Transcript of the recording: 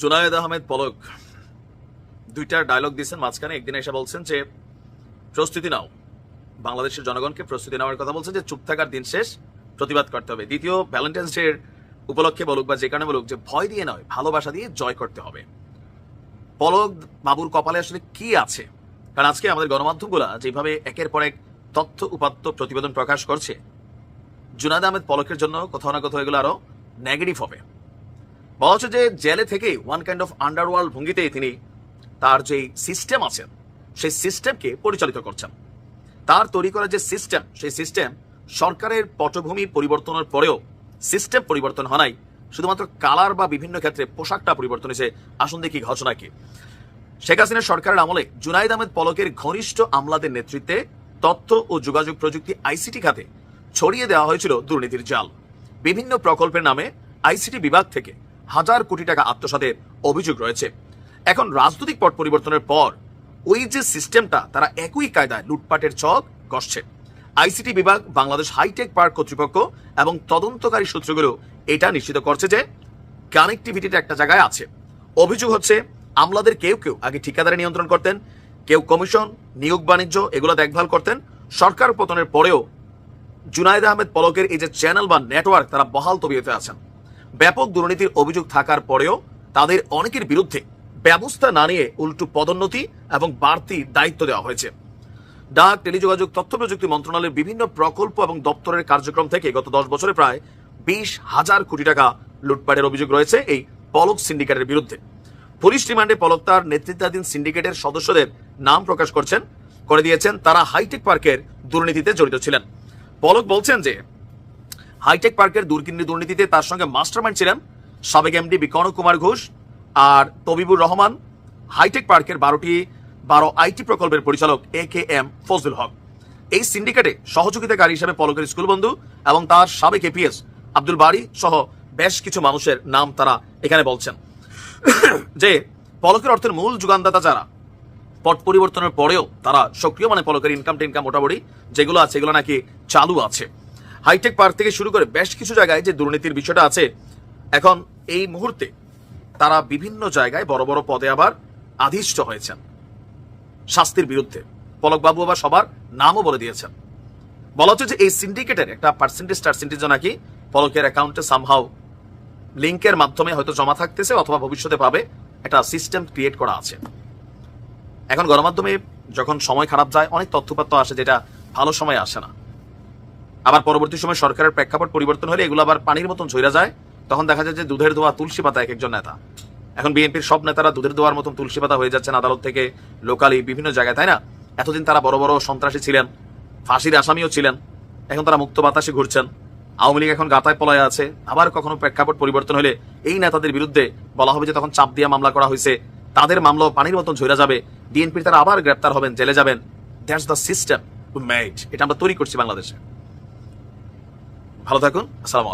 জুনায়েদ আহমেদ পলক। দুইটা ডায়লগ দিয়েছেন, মাঝখানে একদিন এসে বলছেন যে, প্রস্তুতি নাও। বাংলাদেশের জনগণকে প্রস্তুতি নেওয়ার কথা বলছেন যে, চুপ থাকার দিন শেষ, প্রতিবাদ করতে হবে। দ্বিতীয় ভ্যালেন্টাইন্স ডে উপলক্ষে বলুক বা যে কারণে বলুক যে, ভয় দিয়ে নয়, ভালোবাসা দিয়ে জয় করতে হবে। পলক বাবুর কপালে আসলে কি আছে? কারণ আজকে আমাদের গণমাধ্যমগুলা যেভাবে একের পর এক তথ্য উপাত্ত প্রতিবেদন প্রকাশ করছে জুনাদ আহমেদ পলকের জন্য কোথাও না কোথাও এগুলো আরও নেগেটিভ হবে। বলা হচ্ছে যে জেলে থেকে ওয়ান কাইন্ড অফ আন্ডারওয়ার্ল্ড ভঙ্গিতে তিনি তার যে সিস্টেম আছে, সেই সিস্টেমকে পরিচালিত করছেন। তার তৈরি করা যে সিস্টেম সেই সিস্টেম সরকারের পটভূমি পরিবর্তনের পরেও সিস্টেম পরিবর্তন হয় নাই। শুধুমাত্র কালার বা বিভিন্ন ক্ষেত্রে পোশাকটা পরিবর্তন হয়েছে। আসুন দেখি ঘটনা কি। শেখ হাসিনার সরকারের আমলে জুনাইদ আহমেদ পলকের ঘনিষ্ঠ আমলাদের নেতৃত্বে তথ্য ও যোগাযোগ প্রযুক্তি আইসিটি খাতে ছড়িয়ে দেওয়া হয়েছিল দুর্নীতির জাল। বিভিন্ন প্রকল্পের নামে আইসিটি বিভাগ থেকে হাজার কোটি টাকা আত্মসাতের অভিযোগ রয়েছে। এখন রাজনৈতিক পট পরিবর্তনের পর ওই যে সিস্টেমটা, তারা একই কায়দায় লুটপাটের ছক কষছে আইসিটি বিভাগ, বাংলাদেশ হাইটেক পার্ক কর্তৃপক্ষ এবং তদন্তকারী সূত্রগুলো এটা নিশ্চিত করছে যে কানেক্টিভিটিটা একটা জায়গায় আছে। অভিযোগ হচ্ছে, আমলাদের কেউ কেউ আগে ঠিকাদারে নিয়ন্ত্রণ করতেন, কেউ কমিশন, নিয়োগ বাণিজ্য, এগুলো দেখভাল করতেন। সরকার পতনের পরেও জুনাইদ আহমেদ পলকের এই যে চ্যানেল বা নেটওয়ার্ক, তারা বহাল তবিয়তে আছেন। ব্যাপক দুর্নীতির অভিযোগ থাকার পরেও তাদের অনেকের বিরুদ্ধে ব্যবস্থা না নিয়ে উল্টো পদোন্নতি এবং বাড়তি দায়িত্ব দেওয়া হয়েছে। ডাক, টেলিযোগাযোগ তথ্য প্রযুক্তি মন্ত্রণালয়ের বিভিন্ন প্রকল্প এবং দপ্তরের কার্যক্রম থেকে গত দশ বছরে প্রায় বিশ হাজার কোটি টাকা লুটপাটের অভিযোগ রয়েছে এই পলক সিন্ডিকেটের বিরুদ্ধে। পুলিশ রিমান্ডে পলক তার নেতৃত্বাধীন সিন্ডিকেটের সদস্যদের নাম প্রকাশ করছেন। করে দিয়েছেন, তারা হাইটেক পার্কের দুর্নীতিতে জড়িত ছিলেন। পলক বলছেন যে হাইটেক পার্কের দুর্কিন্নি দুর্নীতিতে তার সঙ্গে মাস্টারমাইন্ড ছিলেন সাবেক এমডি বিকর্ণ কুমার ঘোষ আর তবিবুর রহমান। হাইটেক পার্কের বারোটি, বারো আইটি প্রকল্পের পরিচালক এ কে এম ফজলুল হক। এই সিন্ডিকেটে সহযোগিতাকারী হিসেবে পলকের স্কুল বন্ধু এবং তার সাবেক এপিএস আব্দুল বাড়ি সহ বেশ কিছু মানুষের নাম তারা এখানে বলছেন। যে পলকের অর্থের মূল যোগানদাতা যারা, পট পরিবর্তনের পরেও তারা সক্রিয় মানে পলকের ইনকাম টিনকাম মোটামুটি যেগুলো আছে, এগুলো নাকি চালু আছে। হাইটেক পার্ক থেকে শুরু করে বেশ কিছু জায়গায় যে দুর্নীতির বিষয়টা আছে, এখন এই মুহূর্তে তারা বিভিন্ন জায়গায় বড় বড় পদে আবার আধিষ্ঠ হয়েছেন। শাস্তির বিরুদ্ধে। পলকবাবু আবার সবার নামও বলে দিয়েছেন। বলা হচ্ছে যে এই সিন্ডিকেটের একটা পার্সেন্টেজ পার্সেন্টেজ নাকি পলকের অ্যাকাউন্টে সামহাও লিঙ্কের মাধ্যমে হয়তো জমা থাকতেছে অথবা ভবিষ্যতে পাবে। একটা সিস্টেম ক্রিয়েট করা আছে। এখন গণমাধ্যমে যখন সময় খারাপ যায়, অনেক তথ্যপাত্র আসে যেটা ভালো সময় আসে না। আবার পরবর্তী সময় সরকারের প্রেক্ষাপট পরিবর্তন হলে এগুলো আবার পানির মতন ঝইরা যায়। তখন দেখা যায় যে দুধের দোয়া তুলসী পাতা এক একজন নেতা। এখন বিএনপির সব নেতারা দুধের দোয়ার মতন তুলসী পাতা হয়ে যাচ্ছেন আদালত থেকে, লোকালি, বিভিন্ন জায়গায়, তাই না? এতদিন তারা বড় বড় সন্ত্রাসী ছিলেন, ফাঁসির আসামিও ছিলেন। এখন তারা মুক্ত বাতাসে ঘুরছেন। আওয়ামী লীগ এখন গাতায় পলায় আছে। আবার কখনো প্রেক্ষাপট পরিবর্তন হলে এই নেতাদের বিরুদ্ধে বলা হবে যে তখন চাপ দিয়ে মামলা করা হয়েছে। তাদের মামলাও পানির মতন ঝরে যাবে। বিএনপির তারা আবার গ্রেপ্তার হবেন, জেলে যাবেন। দ্যাটস দ্য সিস্টেম মেড এটা আমরা তৈরি করছি বাংলাদেশে। ভালো থাকুন আসসালামু